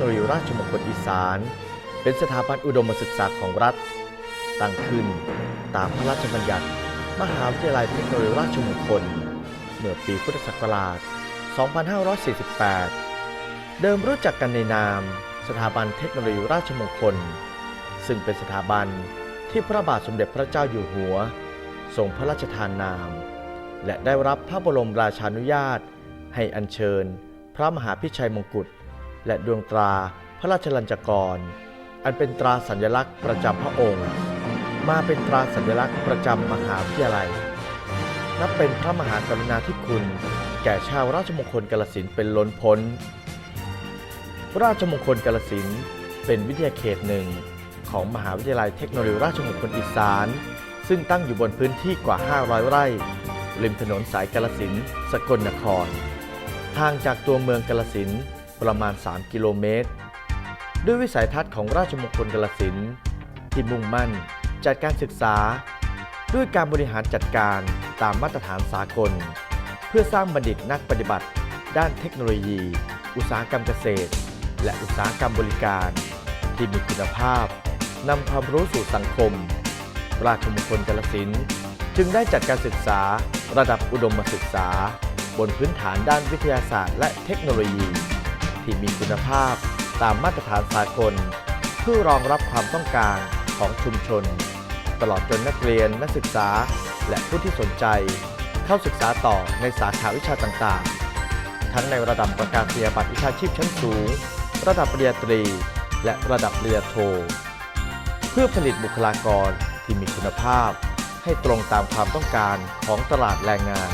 เทคโนโลยีราชมงคลอีสาน เป็นสถาบันอุดมศึกษาของรัฐ ตั้งขึ้นตามพระราชบัญญัติ มหาวิทยาลัยเทคโนโลยีราชมงคล เมื่อปีพุทธศักราช 2548 เดิมรู้จักกันในนาม สถาบันเทคโนโลยีราชมงคล ซึ่งเป็นสถาบันที่พระบาทสมเด็จพระเจ้าอยู่หัวทรงพระราชทานนาม และได้รับพระบรมราชานุญาต ให้อัญเชิญ พระมหาพิชัยมงกุฎ และดวงตราพระราชลัญจกร อันเป็นตราสัญลักษณ์ประจำพระองค์ มาเป็นตราสัญลักษณ์ประจำมหาวิทยาลัย นับเป็นพระมหากรุณาธิคุณ แก่ชาวราชมงคลกาลสินเป็นล้นพ้น ราชมงคลกาลสินเป็นวิทยาเขตหนึ่งของมหาวิทยาลัยเทคโนโลยีราชมงคลอีสาน ซึ่งตั้งอยู่บนพื้นที่กว่า 500 ไร่ ริมถนนสายกาลสินสกลนครห่างจากตัวเมืองกาลสิน ประมาณ 3 กิโลเมตร ด้วยวิสัยทัศน์ของราชมงคลกาลสินที่มุ่งมั่นจัดการศึกษา ด้วยการบริหารจัดการตามมาตรฐานสากล เพื่อสร้างบัณฑิตนักปฏิบัติ ด้านเทคโนโลยี อุตสาหกรรมเกษตร และอุตสาหกรรมบริการ ที่มีคุณภาพนำความรู้สู่สังคม ราชมงคลกาลสินจึงได้จัดการศึกษาระดับอุดมศึกษา บนพื้นฐานด้านวิทยาศาสตร์และเทคโนโลยี ที่มีคุณภาพตามมาตรฐานสากล เพื่อรองรับความต้องการของชุมชน ตลอดจนนักเรียนนักศึกษา และผู้ที่สนใจ เข้าศึกษาต่อในสาขาวิชาต่างๆ ทั้งในระดับประกาศนียบัตรวิชาชีพชั้นสูง ระดับปริญญาตรี และระดับปริญญาโท เพื่อผลิตบุคลากรที่มีคุณภาพ ให้ตรงตามความต้องการของตลาดแรงงาน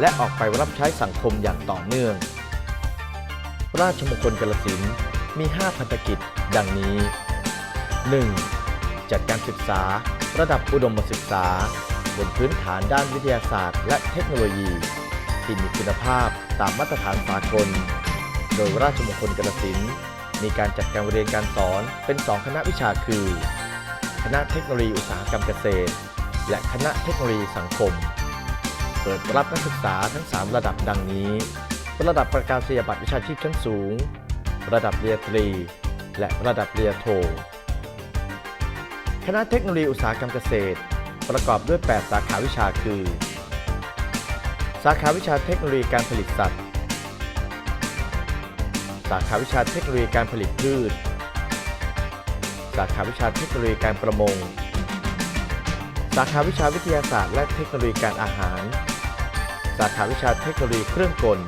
และออกไปรับใช้สังคมอย่างต่อเนื่อง ราชมงคลกาลสินมี 5 พันธกิจ ดังนี้ 1. จัดการศึกษา ระดับอุดมศึกษา บนพื้นฐานด้านวิทยาศาสตร์ และเทคโนโลยี ที่มีคุณภาพตามมาตรฐานสากล โดยราชมงคลกาลสินมีการจัดการเรียนการสอนเป็น 2 คณะวิชาคือ คณะเทคโนโลยีอุตสาหกรรมเกษตร และคณะเทคโนโลยีสังคม เปิดรับนักศึกษาทั้ง 3 ระดับดังนี้ ระดับประกาศนียบัตรวิชาชีพชั้นสูง ระดับเรียนตรี และระดับเรียนโท คณะเทคโนโลยีอุตสาหกรรมเกษตร ประกอบด้วย 8 สาขาวิชาคือ สาขาวิชาเทคโนโลยีการผลิตสัตว์ สาขาวิชาเทคโนโลยีการผลิตพืช สาขาวิชาเทคโนโลยีการประมง สาขาวิชาวิทยาศาสตร์ และเทคโนโลยีการอาหาร สาขาวิชาเทคโนโลยีเครื่องกล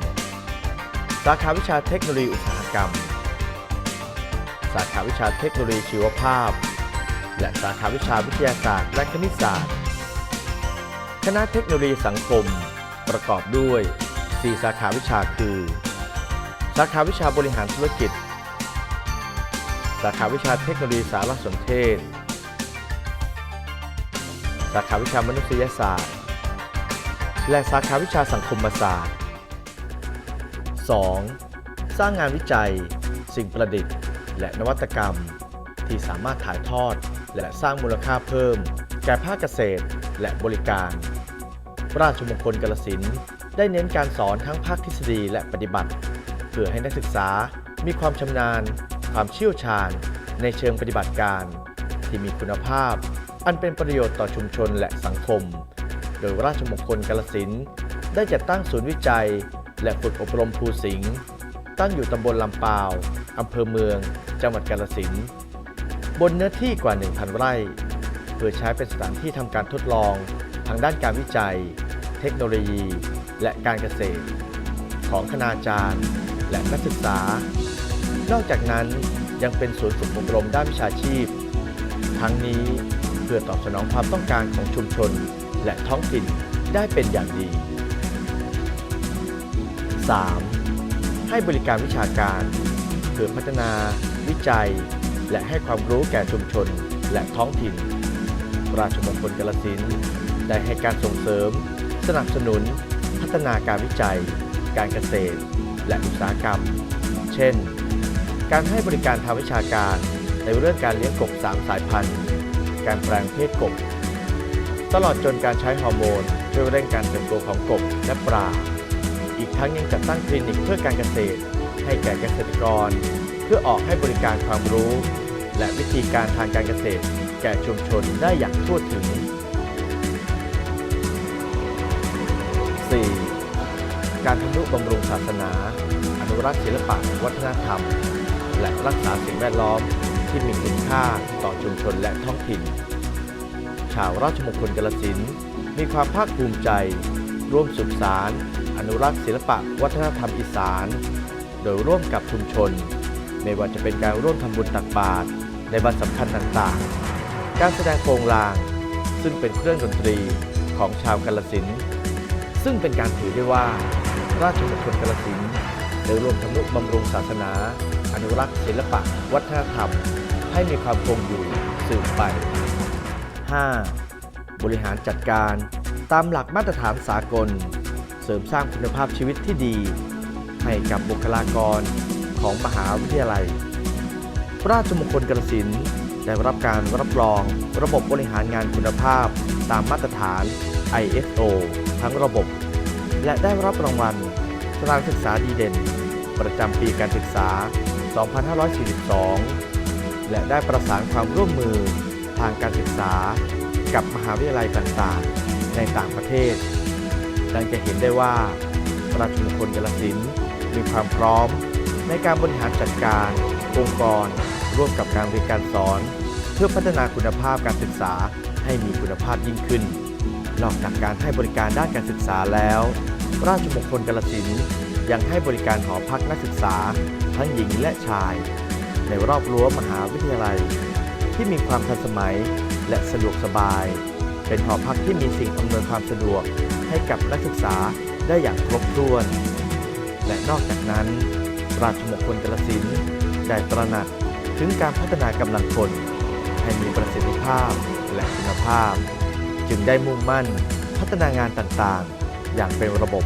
สาขาวิชาเทคโนโลยีอุตสาหกรรม สาขาวิชาเทคโนโลยีชีวภาพ และสาขาวิชาวิทยาศาสตร์และคณิตศาสตร์ คณะเทคโนโลยีสังคม ประกอบด้วย 4 สาขาวิชาคือ สาขาวิชาบริหารธุรกิจ สาขาวิชาเทคโนโลยีสารสนเทศ สาขาวิชามนุษยศาสตร์ และสาขาวิชาสังคมศาสตร์ 2. สร้างงานวิจัย สิ่งประดิษฐ์ และนวัตกรรม ที่สามารถถ่ายทอด และสร้างมูลค่าเพิ่ม แก่ภาคเกษตรและบริการ ราชมงคลกลสินได้เน้นการสอนทั้งภาคทฤษฎีและปฏิบัติ เพื่อให้นักศึกษามีความชำนาญ ความเชี่ยวชาญ ในเชิงปฏิบัติการ ที่มีคุณภาพ อันเป็นประโยชน์ต่อชุมชนและสังคม โดยราชมงคลกาลสินได้จัดตั้งศูนย์วิจัย และฝึกอบรมภูสิงห์ตั้งอยู่ตำบลลำปาวอำเภอเมือง จังหวัดกาลสินธุ์บนเนื้อที่กว่า 1,000 ไร่ เพื่อใช้เป็นสถานที่ทำการทดลอง ทางด้านการวิจัย เทคโนโลยี และการเกษตร ของคณาจารย์ และนักศึกษา นอกจากนั้นยังเป็นศูนย์ฝึกอบรมด้านวิชาชีพ ทั้งนี้เพื่อตอบสนองความต้องการของชุมชนและท้องถิ่นได้เป็นอย่างดี 3. ให้บริการวิชาการ เพื่อพัฒนา วิจัย และให้ความรู้แก่ชุมชน และท้องถิ่น ราชมงคลกาลสินได้ให้การส่งเสริม สนับสนุน พัฒนาการวิจัย การเกษตร และอุตสาหกรรม เช่น การให้บริการทางวิชาการในเรื่องการเลี้ยงกบสามสายพันธุ์ การแปลงเพศกบ ตลอดจนการใช้ฮอร์โมนช่วยเร่งการเติบโตของกบและปลา อีกทั้งยังจัดตั้งคลินิกเพื่อการเกษตร ให้แก่เกษตรกร เพื่อออกให้บริการความรู้ และวิธีการทางการเกษตร แก่ชุมชนได้อย่างทั่วถึง 4. การทำนุบำรุงศาสนา อนุรักษ์ศิลปะวัฒนธรรม และรักษาสิ่งแวดล้อมที่มีคุณค่าต่อชุมชนและท้องถิ่น ชาวราชมงคลกาลสินมีความภาคภูมิใจ ร่วมสืบสาร อนุรักษ์ศิลปะวัฒนธรรมอีสาน โดยร่วมกับชุมชน ไม่ว่าจะเป็นการร่วมทำบุญตักบาตรในวันสำคัญต่างๆ การแสดงโปรงลาง ซึ่งเป็นเครื่องดนตรีของชาวกาลสินธุ์ซึ่งเป็นการถือได้ว่า ราชมงคลกาลสินธุ์ได้ร่วมทำนุบำรุงศาสนา อนุรักษ์ศิลปะ วัฒนธรรม ให้มีความคงอยู่สืบไป 5. บริหารจัดการตามหลักมาตรฐานสากล เสริมสร้างคุณภาพชีวิตที่ดี ให้กับบุคลากรของมหาวิทยาลัย ราชมงคลกาฬสินธุ์ได้รับการรับรองระบบบริหารงานคุณภาพ ตามมาตรฐาน ISO ทั้งระบบ และได้รับรางวัลสถานศึกษาดีเด่น ประจำปีการศึกษา 2542 และได้ประสานความร่วมมือทางการศึกษา กับมหาวิทยาลัยต่างๆ ในต่างประเทศ ดังจะเห็นได้ว่าราชมงคลกาฬสินมีความพร้อมในการบริหารจัดการองค์กร ร่วมกับการเรียนการสอน เพื่อพัฒนาคุณภาพการศึกษาให้มีคุณภาพยิ่งขึ้น นอกจากการให้บริการด้านการศึกษาแล้ว ราชมงคลกาฬสินยังให้บริการหอพักนักศึกษา ทั้งหญิงและชาย ในรอบรั้วมหาวิทยาลัย ที่มีความทันสมัยและสะดวกสบาย เป็นหอพักที่มีสิ่งอำนวยความสะดวกให้กับนักศึกษาได้อย่างครบถ้วน และนอกจากนั้น ราชมงคลกาฬสินได้ตระหนักถึงการพัฒนากำลังคน ให้มีประสิทธิภาพและคุณภาพ จึงได้มุ่งมั่นพัฒนางานต่างๆ อย่างเป็นระบบ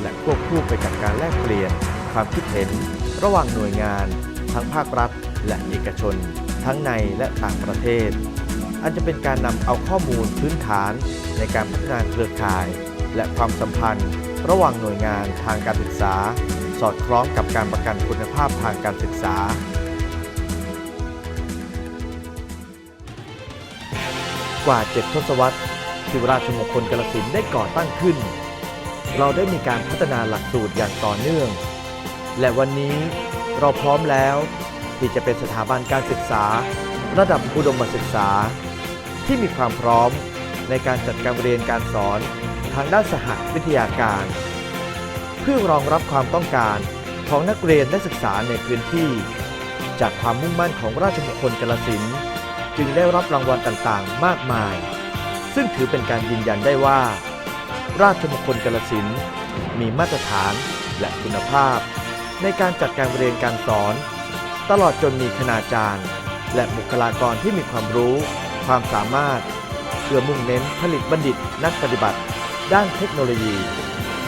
และควบคู่ไปกับการแลกเปลี่ยนความคิดเห็น ระหว่างหน่วยงาน ทั้งภาครัฐ และเอกชน ทั้งในและต่างประเทศ อันจะเป็นการนำเอาข้อมูลพื้นฐานในการพัฒนาเครือข่าย และความสัมพันธ์ ระหว่างหน่วยงานทางการศึกษา สอดคล้องกับการประกันคุณภาพทางการศึกษา กว่าเจ็ดทศวรรษที่ราชมงคลกาฬสินได้ก่อตั้งขึ้น เราได้มีการพัฒนาหลักสูตรอย่างต่อเนื่อง และวันนี้เราพร้อมแล้ว ที่จะเป็นสถาบันการศึกษา ระดับอุดมศึกษา ที่มีความพร้อม ในการจัดการเรียนการสอนทางด้านสหวิทยาการ เพื่อรองรับความต้องการของนักเรียนและศึกษาในพื้นที่ จากความมุ่งมั่นของราชมงคลกาฬสินจึงได้รับรางวัลต่างๆ มากมาย ซึ่งถือเป็นการยืนยันได้ว่า ราชมงคลกาฬสินมีมาตรฐานและคุณภาพ ในการจัดการเรียนการสอน ตลอดจนมีคณาจารย์ และบุคลากรที่มีความรู้ ความสามารถเพื่อมุ่งเน้นผลิตบัณฑิตนักปฏิบัติ ด้านเทคโนโลยี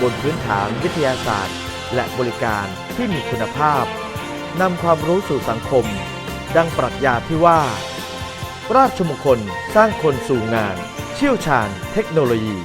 บนพื้นฐานวิทยาศาสตร์ และบริการที่มีคุณภาพนำความรู้สู่สังคม ดังปรัชญาที่ว่า ราชมงคลสร้างคนสู่งาน เชี่ยวชาญเทคโนโลยี